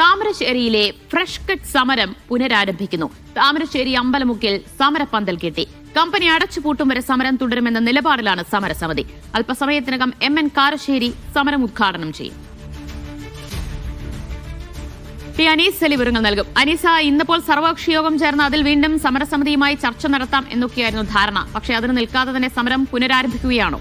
താമരശ്ശേരിയിലെ fresh cut സമരം പുനരാരംഭിക്കുന്നു. താമരശ്ശേരി അമ്പലമുക്കിൽ സമരപ്പന്തൽ കെട്ടി. Company അടച്ചുപൂട്ടും വരെ സമരം തുടരുമെന്ന നിലപാടിലാണ് സമരസമിതി. അല്പസമയത്തിനകം എം എൻ കാരശ്ശേരി സമരം ഉദ്ഘാടനം ചെയ്യും. ടി അനീസ് അലി വിവരങ്ങൾ നൽകും. അനീസ ഇന്നിപ്പോൾ സർവകക്ഷി യോഗം ചേർന്ന് അതിൽ വീണ്ടും സമരസമിതിയുമായി ചർച്ച നടത്താം എന്നൊക്കെയായിരുന്നു ധാരണ. പക്ഷേ അതിന് നിൽക്കാതെ തന്നെ സമരം പുനരാരംഭിക്കുകയാണോ?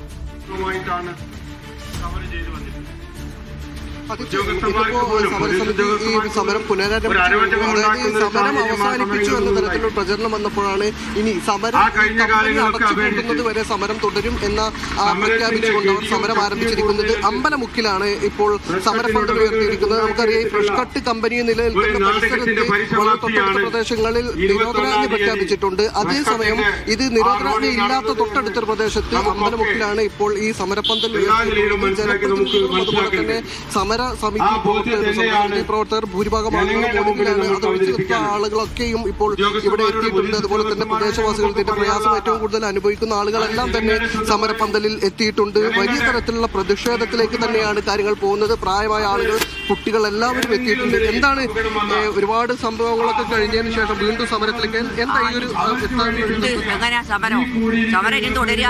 സമരസമിതി ഈ സമരം പുനരാരംഭിച്ചു അതായത് സമരം അവസാനിപ്പിച്ചു എന്ന തരത്തിലുള്ള പ്രചരണം വന്നപ്പോഴാണ് ഇനി സമരം അടച്ചുപൂട്ടുന്നത് വരെ സമരം തുടരും എന്ന പ്രഖ്യാപിച്ചുകൊണ്ട് അവർ സമരം ആരംഭിച്ചിരിക്കുന്നത്. അമ്പലമുക്കിലാണ് ഇപ്പോൾ സമരഫണ്ട് ഉയർത്തിയിരിക്കുന്നത്. നമുക്കറിയാം ഈ ഫ്രഷ് കട്ട് കമ്പനി നിലനിൽക്കുന്ന പരിസരത്ത് വളരെ തൊട്ടടുത്ത പ്രദേശങ്ങളിൽ നിരോധനാജ്ഞ പ്രഖ്യാപിച്ചിട്ടുണ്ട്. അതേസമയം ഇത് നിരോധനാജ്ഞ ഇല്ലാത്ത തൊട്ടടുത്ത പ്രദേശത്ത് അമ്പലമുക്കിലാണ് ഇപ്പോൾ ഈ സമരപ്പന്തൽ ഉയർത്തിയിരിക്കുന്നത്. ജനപ്രതിനിധികളും അതുപോലെ തന്നെ സമര സമിതി പ്രവർത്തകർ ഭൂരിഭാഗം ആളുകളും ഒടുവിലാണ് അത് ഒഴിച്ചു നിർത്തിയ ആളുകളൊക്കെയും ഇപ്പോൾ ഇവിടെ എത്തിയിട്ടുണ്ട്. അതുപോലെ തന്നെ പ്രദേശവാസികൾ ഇതിന്റെ പ്രയാസം ഏറ്റവും കൂടുതൽ അനുഭവിക്കുന്ന ആളുകളെല്ലാം തന്നെ സമരപന്തലിൽ എത്തിയിട്ടുണ്ട്. വലിയ തരത്തിലുള്ള പ്രതിഷേധത്തിലേക്ക് തന്നെയാണ് കാര്യങ്ങൾ പോകുന്നത്. പ്രായമായ ആളുകൾ കുട്ടികൾ എല്ലാവരും എത്തിയിട്ടുണ്ട്. എന്താണ് ഒരുപാട് സംഭവങ്ങളൊക്കെ കഴിഞ്ഞതിന് ശേഷം വീണ്ടും സമരത്തിലേക്ക് എന്താ ഈ ഒരു എങ്ങനെയാ സമരം? സമരം ഇനിയും തുടരുക?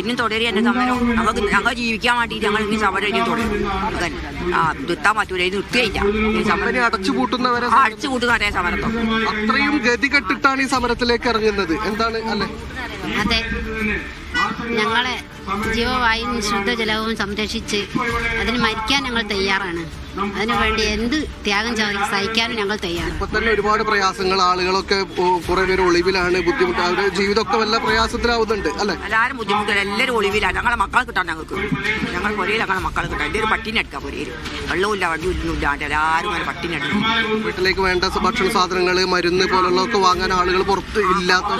ഇനിയും തുടരുക എന്റെ സമരം? ഞങ്ങൾക്ക് ഞങ്ങൾ ജീവിക്കാൻ വേണ്ടിയിട്ട് ഞങ്ങൾ ഇനി സമരം ഇനിയും തുടരും. ആ നിർത്താൻ പറ്റൂല ഇത് നിർത്തിയില്ല കമ്പനി അടച്ചുപൂട്ടുന്നവരെ ആ, അതേ സമരത്തോ? അത്രയും ഗതികെട്ടിട്ടാണ് ഈ സമരത്തിലേക്ക് ഇറങ്ങുന്നത്. എന്താണ്? അല്ലെ? അതെ. ഞങ്ങളെ ജീവവായും ശുദ്ധജലവും സംരക്ഷിച്ച് അതിന് മരിക്കാൻ ഞങ്ങൾ തയ്യാറാണ്. അതിനുവേണ്ടി എന്ത് ത്യാഗം സഹിക്കാനും ഞങ്ങൾ തയ്യാറാണ്. ഇപ്പൊ തന്നെ ഒരുപാട് പ്രയാസങ്ങൾ ആളുകളൊക്കെ കുറെ പേര് ഒളിവിലാണ് ബുദ്ധിമുട്ട് അവരുടെ ജീവിതമൊക്കെ വല്ല പ്രയാസത്തിലാവുന്നുണ്ട് അല്ലെ? എല്ലാവരും ബുദ്ധിമുട്ടില്ല എല്ലാവരും ഒളിവിലാണ്. ഞങ്ങളെ മക്കൾ കിട്ടാൻ ഞങ്ങൾക്ക് ഞങ്ങൾ പൊരയിൽ ഞങ്ങളെ മക്കളെ കിട്ടാൻ. എല്ലാവരും പട്ടിനെ എടുക്കാം പൊരയിൽ. വെള്ളമില്ല ഇല്ലാണ്ട് എല്ലാവരും അങ്ങനെ പട്ടിനെ എടുക്കും. വീട്ടിലേക്ക് വേണ്ട ഭക്ഷണ സാധനങ്ങൾ മരുന്ന് പോലുള്ളതൊക്കെ വാങ്ങാൻ ആളുകൾ പുറത്ത് ഇല്ലാത്ത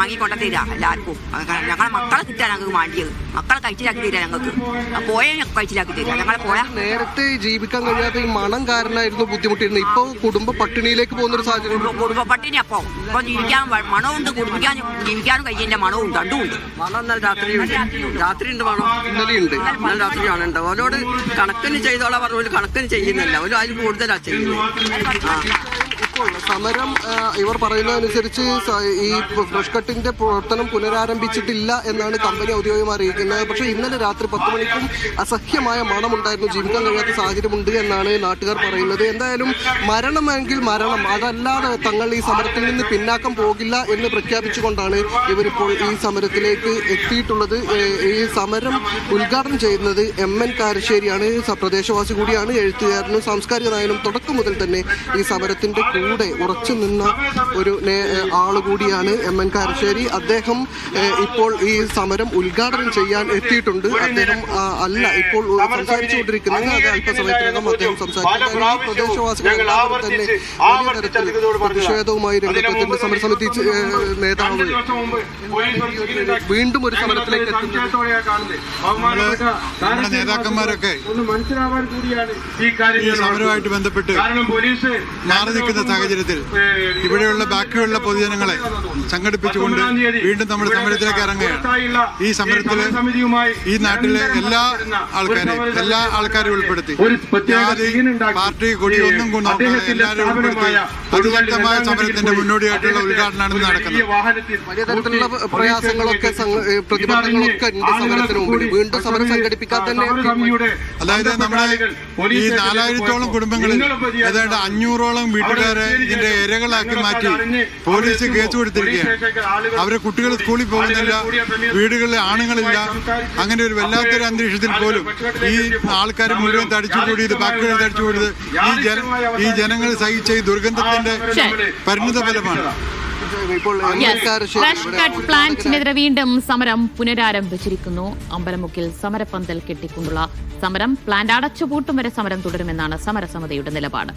വാങ്ങിക്കൊണ്ടത്തില്ല എല്ലാവർക്കും. ഞങ്ങളെ മക്കളെ കിട്ടാൻ ഞങ്ങൾക്ക് വേണ്ടിയത് മക്കളെ കഴിച്ചിലാക്കി തരാ ഞങ്ങൾക്ക്. പോയ ഞങ്ങൾക്ക് കഴിച്ചിലാക്കി തരാം ഞങ്ങളെ പോയാ നേരത്തെ ജീവിക്കാൻ കഴിയാത്ത ഈ മണം കാരണമായിരുന്നു ബുദ്ധിമുട്ടിരുന്നത്. ഇപ്പൊ കുടുംബ പട്ടിണിയിലേക്ക് പോകുന്ന ഒരു സാഹചര്യം കുടുംബ പട്ടിണി അപ്പൊ. ഇപ്പൊ ജീവിക്കാൻ മണവും മണമുണ്ട് കുടിപ്പിക്കാനും ജീവിക്കാനും കഴിയുന്ന മണവും രണ്ടും ഉണ്ട് മണം എന്നാൽ രാത്രിയുണ്ട്. രാത്രിയുണ്ട്. മണം. ഇന്നലെയുണ്ട് ഇന്നലെ രാത്രി ഉണ്ട് അവരോട് കണക്കിന് ചെയ്തോളാം പറഞ്ഞു കണക്കിന് ചെയ്യുന്നില്ല. ഒരു അതിൽ കൂടുതലാ ചെയ്യുന്നത്. ആ. സമരം ഇവർ പറയുന്നതനുസരിച്ച് ഈ ഫ്രഷ് കട്ടിന്റെ പ്രവർത്തനം പുനരാരംഭിച്ചിട്ടില്ല എന്നാണ് കമ്പനി ഔദ്യോഗികം അറിയിക്കുന്നത്. പക്ഷേ ഇന്നലെ രാത്രി പത്ത് മണിക്കും അസഹ്യമായ മണമുണ്ടായിരുന്നു. ജീവിക്കാൻ കഴിയാത്ത സാഹചര്യമുണ്ട് എന്നാണ് നാട്ടുകാർ പറയുന്നത്. എന്തായാലും മരണമെങ്കിൽ മരണം അതല്ലാതെ തങ്ങൾ ഈ സമരത്തിൽ നിന്ന് പിന്നാക്കം പോകില്ല എന്ന് പ്രഖ്യാപിച്ചുകൊണ്ടാണ് ഇവരിപ്പോൾ ഈ സമരത്തിലേക്ക് എത്തിയിട്ടുള്ളത്. ഈ സമരം ഉദ്ഘാടനം ചെയ്യുന്നത് എം എൻ കാരശ്ശേരിയാണ്. പ്രദേശവാസി കൂടിയാണ് എഴുത്തുകാരനും സാംസ്കാരിക നായനും തുടക്കം മുതൽ തന്നെ ഈ സമരത്തിന്റെ കൂടെ ഉറച്ചു നിന്ന ഒരു ആൾ കൂടിയാണ് എം എൻ കാരശ്ശേരി. അദ്ദേഹം ഇപ്പോൾ ഈ സമരം ഉദ്ഘാടനം ചെയ്യാൻ എത്തിയിട്ടുണ്ട്. അദ്ദേഹം അല്ല ഇപ്പോൾ സംസാരിച്ചുകൊണ്ടിരിക്കുന്നത് അത് അല്പസമയത്തിനകം അദ്ദേഹം സംസാരിക്കുന്നു ഈ പ്രദേശവാസികൾ എല്ലാവരും തന്നെ വലിയ തരത്തിൽ പ്രതിഷേധവുമായി രംഗത്തെത്തുന്ന സമരസമിതി നേതാവ്. വീണ്ടും ഒരു സമരത്തിലേക്ക് എത്തുന്നത്. നേതാക്കന്മാരൊക്കെ മനസ്സിലാവാൻ കൂടിയാണ് ഈ സമരവുമായിട്ട് ബന്ധപ്പെട്ട് കാരണം പോലീസ് മാറി നിൽക്കുന്ന സാഹചര്യത്തിൽ ഇവിടെയുള്ള ബാക്കിയുള്ള പൊതുജനങ്ങളെ സംഘടിപ്പിച്ചുകൊണ്ട് വീണ്ടും നമ്മുടെ സമരത്തിലേക്ക് ഇറങ്ങുകയാണ്. ഈ സമരത്തിൽ ഈ നാട്ടിലെ എല്ലാ ആൾക്കാരെയും എല്ലാ ആൾക്കാരെയും ഉൾപ്പെടുത്തി ഒരു പ്രത്യേക ജാതി ഉണ്ടാക്കി. പാർട്ടി കൊടി ഒന്നും കൊണ്ട് എല്ലാവരും ഉൾപ്പെടുത്തി അതിശക്തമായ സമരത്തിന്റെ മുന്നോടിയായിട്ടുള്ള ഉദ്ഘാടനമാണ് നടക്കുന്നത് വലിയ വാഹനത്തിൽ വലിയ തരത്തിലുള്ള പ്രയാസങ്ങളൊക്കെ സംഘ- ഏ, പ്രതിബന്ധങ്ങളൊക്കെ സമരത്തിന് മുമ്പിൽ വീണ്ടും സമരം സംഘടിപ്പിക്കാൻ തന്നെ അതായത് നമ്മുടെ ഈ നാലായിരത്തോളം കുടുംബങ്ങളിൽ ഏതാണ്ട് അഞ്ഞൂറോളം വീട്ടുകാരെ ഇതിന്റെ ഇരകളാക്കി മാറ്റി പോലീസ് കേസ് കൊടുത്തിരിക്കുകയാണ്. അവരെ കുട്ടികൾ സ്കൂളിൽ പോകുന്നില്ല വീടുകളിൽ ആണുങ്ങളില്ല അങ്ങനെ ഒരു വല്ലാത്തൊരു അന്തരീക്ഷത്തിൽ പോലും ഈ ആൾക്കാർ മുഴുവൻ തടിച്ചുകൂടിയത് ബാക്കികൾ തടിച്ചുകൂടിയത് ഈ ജന ഈ ജനങ്ങൾ സഹിച്ച ഈ ദുർഗന്ധത്തിന്റെ പരിണിത ഫലമാണ് പ്ലാന്റിനെതിരെ വീണ്ടും സമരം പുനരാരംഭിച്ചിരിക്കുന്നു. അമ്പലമുക്കിൽ സമരപ്പന്തൽ കെട്ടിക്കൊണ്ടുള്ള സമരം പ്ലാന്റ് അടച്ചുപൂട്ടും വരെ സമരം തുടരുമെന്നാണ് സമരസമിതിയുടെ നിലപാട്.